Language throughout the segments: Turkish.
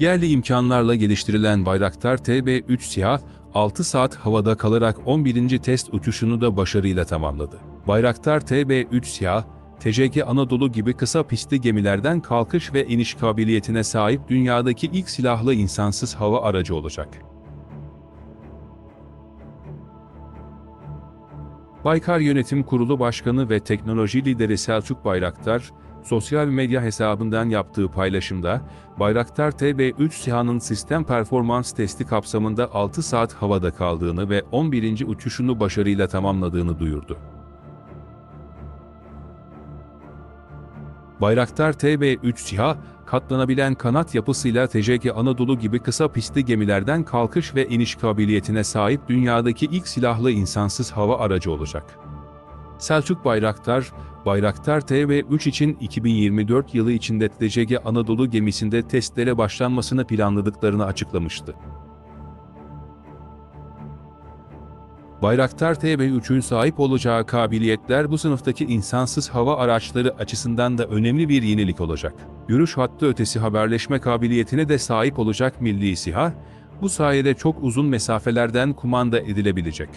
Yerli imkanlarla geliştirilen Bayraktar TB3 SİHA, 6 saat havada kalarak 11. test uçuşunu da başarıyla tamamladı. Bayraktar TB3 SİHA, TCG Anadolu gibi kısa pistli gemilerden kalkış ve iniş kabiliyetine sahip dünyadaki ilk silahlı insansız hava aracı olacak. Baykar Yönetim Kurulu Başkanı ve Teknoloji Lideri Selçuk Bayraktar, sosyal medya hesabından yaptığı paylaşımda, Bayraktar TB3 SİHA'nın sistem performans testi kapsamında 6 saat havada kaldığını ve 11. uçuşunu başarıyla tamamladığını duyurdu. Bayraktar TB3 SİHA, katlanabilen kanat yapısıyla TCG Anadolu gibi kısa pistli gemilerden kalkış ve iniş kabiliyetine sahip dünyadaki ilk silahlı insansız hava aracı olacak. Selçuk Bayraktar, Bayraktar TB3 için 2024 yılı içinde TCG Anadolu gemisinde testlere başlanmasını planladıklarını açıklamıştı. Bayraktar TB3'ün sahip olacağı kabiliyetler bu sınıftaki insansız hava araçları açısından da önemli bir yenilik olacak. Görüş hattı ötesi haberleşme kabiliyetine de sahip olacak Milli SİHA, bu sayede çok uzun mesafelerden kumanda edilebilecek.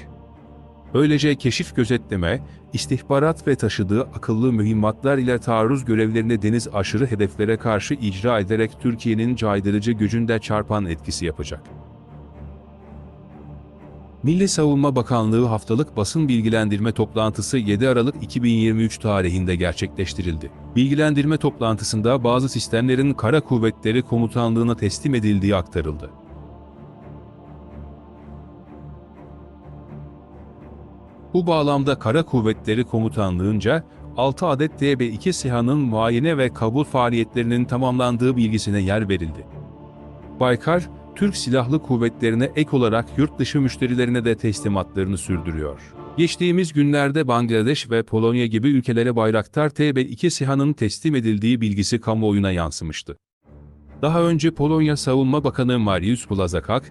Böylece keşif gözetleme, istihbarat ve taşıdığı akıllı mühimmatlar ile taarruz görevlerini deniz aşırı hedeflere karşı icra ederek Türkiye'nin caydırıcı gücünde çarpan etkisi yapacak. Milli Savunma Bakanlığı haftalık basın bilgilendirme toplantısı 7 Aralık 2023 tarihinde gerçekleştirildi. Bilgilendirme toplantısında bazı sistemlerin Kara Kuvvetleri Komutanlığı'na teslim edildiği aktarıldı. Bu bağlamda Kara Kuvvetleri Komutanlığı'nca 6 adet DB2 SİHA'nın muayene ve kabul faaliyetlerinin tamamlandığı bilgisine yer verildi. Baykar, Türk Silahlı Kuvvetlerine ek olarak yurt dışı müşterilerine de teslimatlarını sürdürüyor. Geçtiğimiz günlerde Bangladeş ve Polonya gibi ülkelere Bayraktar TB2 SİHA'nın teslim edildiği bilgisi kamuoyuna yansımıştı. Daha önce Polonya Savunma Bakanı Mariusz Błaszczak,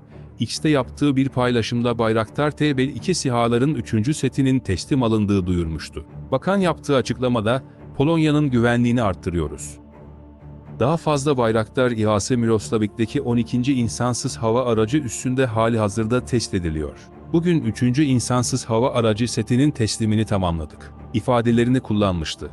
X'te yaptığı bir paylaşımda Bayraktar TB2 SİHA'ların 3. setinin teslim alındığı duyurmuştu. Bakan yaptığı açıklamada, Polonya'nın güvenliğini arttırıyoruz. Daha fazla Bayraktar İHA'sı Miroslavic'deki 12. insansız hava aracı üstünde hali hazırda test ediliyor. Bugün 3. insansız hava aracı setinin teslimini tamamladık. ifadelerini kullanmıştı.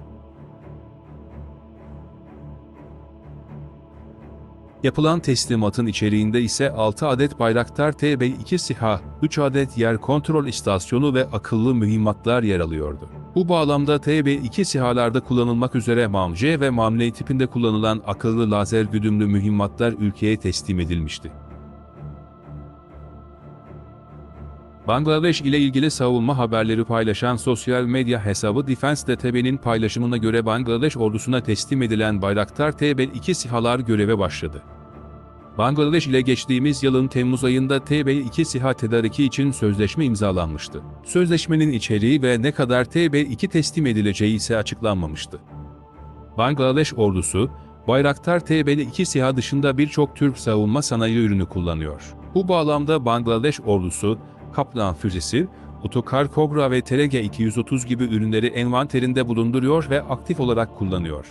Yapılan teslimatın içeriğinde ise 6 adet Bayraktar TB2 SİHA, 3 adet yer kontrol istasyonu ve akıllı mühimmatlar yer alıyordu. Bu bağlamda TB2 SİHA'larda kullanılmak üzere MAMC ve MAMLE tipinde kullanılan akıllı lazer güdümlü mühimmatlar ülkeye teslim edilmişti. Bangladeş ile ilgili savunma haberleri paylaşan sosyal medya hesabı Defense TB'nin paylaşımına göre Bangladeş ordusuna teslim edilen Bayraktar TB2 SİHA'lar göreve başladı. Bangladeş ile geçtiğimiz yılın Temmuz ayında TB2 SİHA tedariki için sözleşme imzalanmıştı. Sözleşmenin içeriği ve ne kadar TB2 teslim edileceği ise açıklanmamıştı. Bangladeş ordusu, Bayraktar TB2 SİHA dışında birçok Türk savunma sanayi ürünü kullanıyor. Bu bağlamda Bangladeş ordusu, Kaplan füzesi, Otokar Cobra ve TRG 230 gibi ürünleri envanterinde bulunduruyor ve aktif olarak kullanıyor.